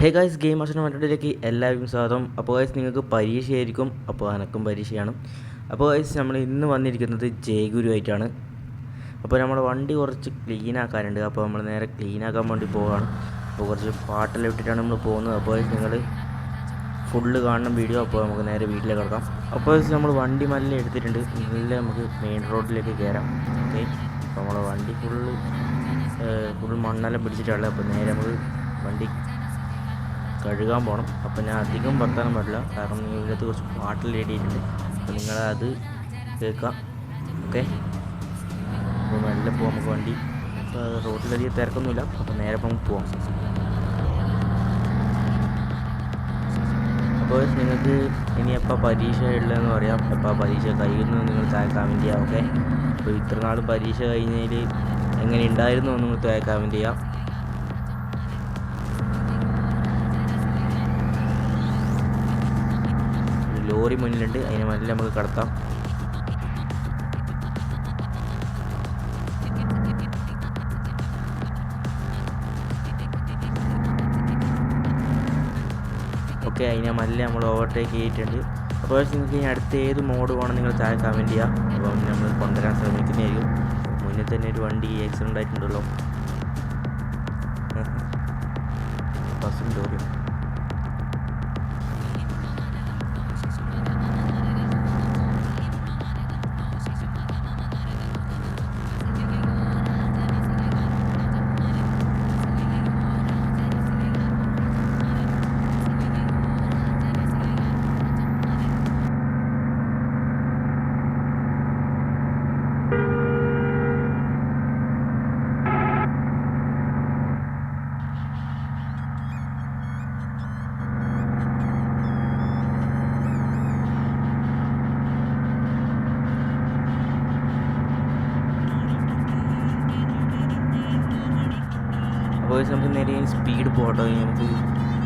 ഹേ guys game master മറ്റൊടിലേക്ക് എല്ലാവർക്കും സ്വാഗതം. അപ്പോൾ ഗൈസ് നിങ്ങൾക്ക് പരീക്ഷയായിരിക്കും. അപ്പോൾ അനക്കും പരീക്ഷയാണ്. അപ്പോൾ ഗൈസ് നമ്മൾ ഇന്ന് വന്നിരിക്കുന്നത് ജയഗുരു അപ്പോൾ നമ്മൾ വണ്ടി കുറച്ച് ക്ലീൻ ആക്കാനുണ്ട്. അപ്പോൾ നമ്മൾ നേരെ ക്ലീൻ ആക്കാൻ വേണ്ടി പോവുകയാണ് അപ്പോൾ കുറച്ച് പാട്ടെല്ലാം ഇട്ടിട്ടാണ് നമ്മൾ പോകുന്നത്. അപ്പോൾ ഗൈസ് നിങ്ങൾ ഫുള്ള് കാണണം വീഡിയോ അപ്പോൾ നമുക്ക് നേരെ വീട്ടിലേക്ക് കിടക്കാം. അപ്പോൾ നമ്മൾ വണ്ടി മല്ല എടുത്തിട്ടുണ്ട്. നല്ല നമുക്ക് മെയിൻ റോഡിലേക്ക് കയറാം. ഓക്കെ അപ്പോൾ നമ്മുടെ വണ്ടി ഫുള്ള് ഫുൾ മണ്ണെല്ലാം പിടിച്ചിട്ടാണ് അപ്പോൾ നേരെ നമുക്ക് വണ്ടി കഴുകാൻ പോകണം അപ്പോൾ ഞാൻ അധികം വർത്താനം പാടില്ല. കാരണം ഇതിനകത്ത് കുറച്ച് പാട്ടിൽ എഴുതിയിട്ടുണ്ട് അപ്പോൾ നിങ്ങളത് കേൾക്കാം. ഓക്കെ? അപ്പോൾ മെല്ലെ പോകാം നമുക്ക് വണ്ടി. അപ്പോൾ റോഡിലധികം തിരക്കൊന്നുമില്ല. അപ്പോൾ നേരെ നമുക്ക് പോവാം. അപ്പോൾ നിങ്ങൾക്ക് ഇനി എപ്പോൾ പരീക്ഷ ഉള്ളതെന്ന് പറയാം. എപ്പോൾ പരീക്ഷ കഴിയുന്നു നിങ്ങൾ കമന്റ് ചെയ്യാം. ഓക്കെ? അപ്പോൾ ഇത്ര നാൾ പരീക്ഷ കഴിഞ്ഞതിൽ എങ്ങനെ ഉണ്ടായിരുന്നു നിങ്ങൾ കമന്റ് ചെയ്യാം. ലോറി മുന്നിലുണ്ട്. അതിനെ നല്ല നമുക്ക് കടത്താം. ഓക്കെ അതിനെ മല്ല നമ്മൾ ഓവർടേക്ക് ചെയ്തിട്ടുണ്ട്. അപ്പോൾ നിങ്ങൾക്ക് ഇനി അടുത്ത ഏത് മോഡ് വേണം നിങ്ങൾ താഴെ കമന്റ് ചെയ്യാം. അപ്പം നമ്മൾ കൊണ്ടുവരാൻ ശ്രമിക്കുന്നതായിരിക്കും മുന്നിൽ തന്നെ ഒരു വണ്ടി ആക്സിഡന്റ് ആയിട്ടുണ്ടല്ലോ. ബസ്സും ലോറിയും അപ്പോൾ നമുക്ക് നേരെ സ്പീഡ് പോകട്ടോ നമുക്ക്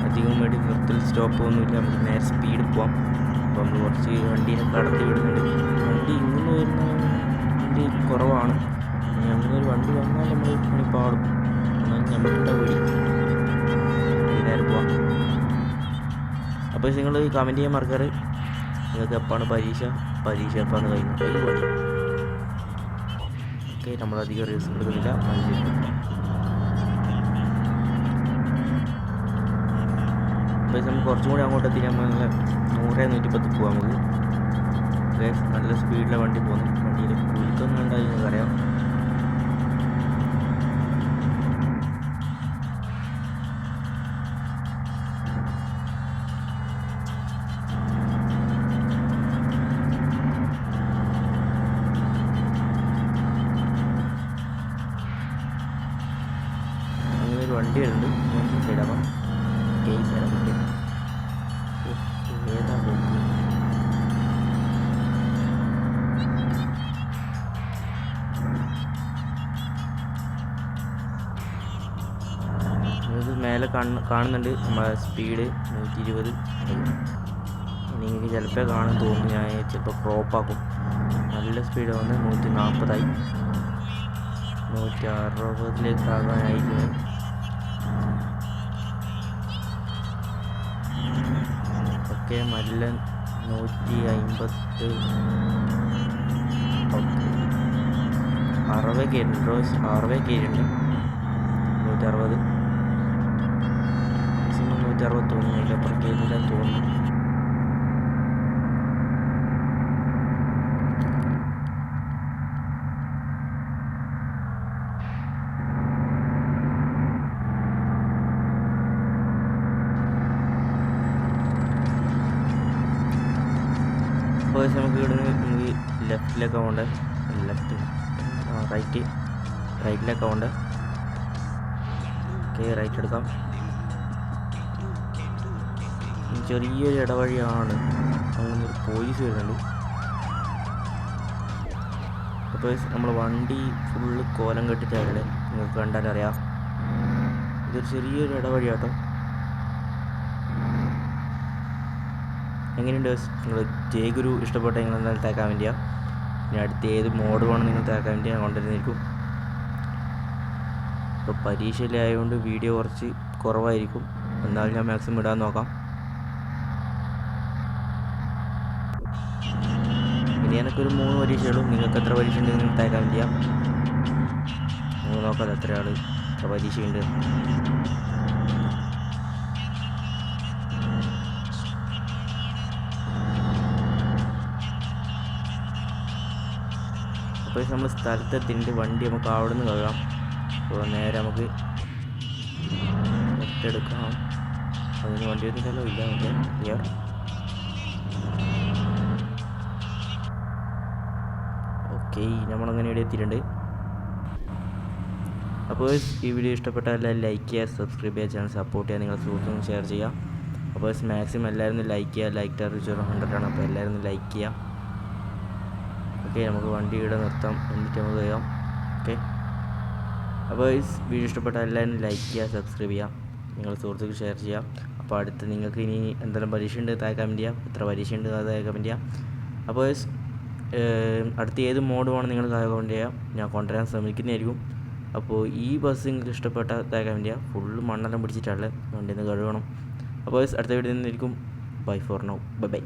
അധികം വേണ്ടി നിർത്തൽ സ്റ്റോപ്പ് ഒന്നുമില്ല. നമുക്ക് നേരെ സ്പീഡ് പോവാം. അപ്പോൾ നമ്മൾ കുറച്ച് വണ്ടീനെ കടത്തി വിടുന്നുണ്ട്. വണ്ടി ഇന്ന് വരുന്ന വണ്ടി കുറവാണ്. ഞങ്ങളൊരു വണ്ടി വന്നാൽ നമ്മൾ പണി പാടും. എന്നാൽ ഞമ്മളുടെ വഴി. നേരെ പോവാം. അപ്പോൾ നിങ്ങൾ കമന്റ് ചെയ്യാൻ മറക്കാറ് നിങ്ങൾക്ക് എപ്പോഴാണ് പരീക്ഷ? പരീക്ഷ എപ്പോഴാണ് കഴിഞ്ഞു ഓക്കെ നമ്മളധികം റിസ്ക് എടുക്കുന്നില്ല. അപ്പോൾ നമുക്ക് കുറച്ചും കൂടി അങ്ങോട്ട് എത്തി നമ്മൾ നല്ല നൂറ് നൂറ്റിപ്പത്ത് പോകാം നമുക്ക്. ഓക്കെ നല്ല സ്പീഡിലെ വണ്ടി പോകുന്നു വണ്ടിയിൽ കുലുക്കൊന്നും ഉണ്ടായി പറയാം വണ്ടി വരുന്നുണ്ട് സൈഡാവാം കേസ് തരാൻ മേലെ കാണുന്ന കാണുന്നുണ്ട്. നമ്മളെ സ്പീഡ് നൂറ്റി ഇരുപത് നിങ്ങൾക്ക് ചിലപ്പോൾ കാണാൻ തോന്നുന്നു. ഞാൻ ചിലപ്പോൾ ക്രോപ്പാക്കും നല്ല സ്പീഡ് വന്ന് നൂറ്റി നാൽപ്പതായി നൂറ്റി അറുപതിലേക്ക് ആകാനായിരിക്കുന്നു ഓക്കെ മല്ലൻ നൂറ്റി അമ്പത്ത് ഓക്കെ. അറുപത് കയറുന്നുണ്ട് റോസ് അറുപത് കയറുന്നുണ്ട് നൂറ്റി അറുപത് മാക്സിമം നൂറ്റി അറുപത് തോന്നുന്നു അതിലപ്പുറം കയറില്ല തോന്നുന്നു അപ്പോൾ നമുക്ക് ഇവിടുന്ന് നമുക്ക് ലെഫ്റ്റിലേക്ക് പോകേണ്ട. ലെഫ്റ്റ് റൈറ്റ് റൈറ്റിലൊക്കെ പോകേണ്ട. ഓക്കെ റൈറ്റ് എടുക്കാം. ചെറിയൊരു ഇടവഴിയാണ് അങ്ങനെ ഒരു പോലീസ് വരുന്നുണ്ട്. അപ്പോൾ നമ്മൾ വണ്ടി ഫുള്ള് കോലം കെട്ടിട്ടാണ് നിങ്ങൾക്ക് കണ്ടാൽ അറിയാം. ഇതൊരു ചെറിയൊരു ഇടവഴി ഇടവഴിയാട്ടോ. എങ്ങനെയുണ്ട് നിങ്ങൾ ജയഗുരു ഇഷ്ടപ്പെട്ട നിങ്ങൾ എന്തായാലും തേക്കാൻ വേണ്ടിയാ. ഇനി അടുത്ത ഏത് മോഡ് വേണം നിങ്ങൾ തേക്കാൻ വേണ്ടി ഞാൻ കൊണ്ടുവരുന്നിരിക്കും ഇപ്പോൾ പരീക്ഷയിലായതുകൊണ്ട് വീഡിയോ കുറച്ച് കുറവായിരിക്കും. എന്നാലും ഞാൻ മാക്സിമം ഇടാൻ നോക്കാം. എനിക്കൊരു മൂന്ന് പരീക്ഷയുള്ളൂ നിങ്ങൾക്ക് എത്ര പരീക്ഷ ഉണ്ട് നിങ്ങൾ തേക്കാൻ ചെയ്യാം? നിങ്ങൾ നോക്കാം എത്ര ആൾ എത്ര പരീക്ഷയുണ്ട് അപ്പോൾ നമ്മൾ സ്ഥലത്തെത്തിയിട്ട് വണ്ടി നമുക്ക് അവിടെ നിന്ന് കഴുകാം അപ്പോൾ നേരെ നമുക്ക് ലെഫ്റ്റ് എടുക്കാം അതിന് വണ്ടി ഒന്നും ഇല്ല നമുക്ക്. ക്ലിയർ ഓക്കെ നമ്മളങ്ങനെ ഇവിടെ എത്തിയിട്ടുണ്ട്. അപ്പോൾ ഈ വീഡിയോ ഇഷ്ടപ്പെട്ടാൽ എല്ലാവരും ലൈക്ക് ചെയ്യുക സബ്സ്ക്രൈബ് ചെയ്യുക ചാനൽ സപ്പോർട്ട് ചെയ്യുക നിങ്ങളുടെ സുഹൃത്തുക്കളും ഷെയർ ചെയ്യുക. അപ്പോൾ മാക്സിമം എല്ലാവരും ലൈക്ക് ചെയ്യുക ലൈക്ക് ടാർഗറ്റ് ചോറ് ഹൺഡ്രഡ് ആണ്. അപ്പോൾ എല്ലാവരും ലൈക്ക് ചെയ്യുക. ഓക്കെ നമുക്ക് വണ്ടി ഇവിടെ നിർത്താം. എന്നിട്ട് നമുക്ക് ചെയ്യാം ഓക്കെ. അപ്പോൾ ഈ വീഡിയോ ഇഷ്ടപ്പെട്ടാൽ എല്ലാവരും ലൈക്ക് ചെയ്യുക സബ്സ്ക്രൈബ് ചെയ്യുക നിങ്ങളുടെ സുഹൃത്തുക്കൾ ഷെയർ ചെയ്യുക. അപ്പോൾ അടുത്ത് നിങ്ങൾക്ക് ഇനി എന്തെല്ലാം പരീക്ഷ ഉണ്ട് താഴെ കമന്റ് ചെയ്യാം. എത്ര പരീക്ഷ ഉണ്ട് അത് താഴെ കമന്റ് ചെയ്യാം. അപ്പോൾ അടുത്ത ഏത് മോഡ് വേണം നിങ്ങൾ കമന്റ് ചെയ്യാം? ഞാൻ കൊണ്ടുവരാൻ ശ്രമിക്കുന്നതായിരിക്കും. അപ്പോൾ ഈ ബസ് നിങ്ങൾക്ക് ഇഷ്ടപ്പെട്ട കമന്റ് ചെയ്യാം ഫുള്ള് മണ്ണെല്ലാം പിടിച്ചിട്ടുള്ളത് വണ്ടിയിൽ നിന്ന് കഴുകണം. അപ്പോൾ അടുത്ത video നിന്നിരിക്കും. Bye for now bye bye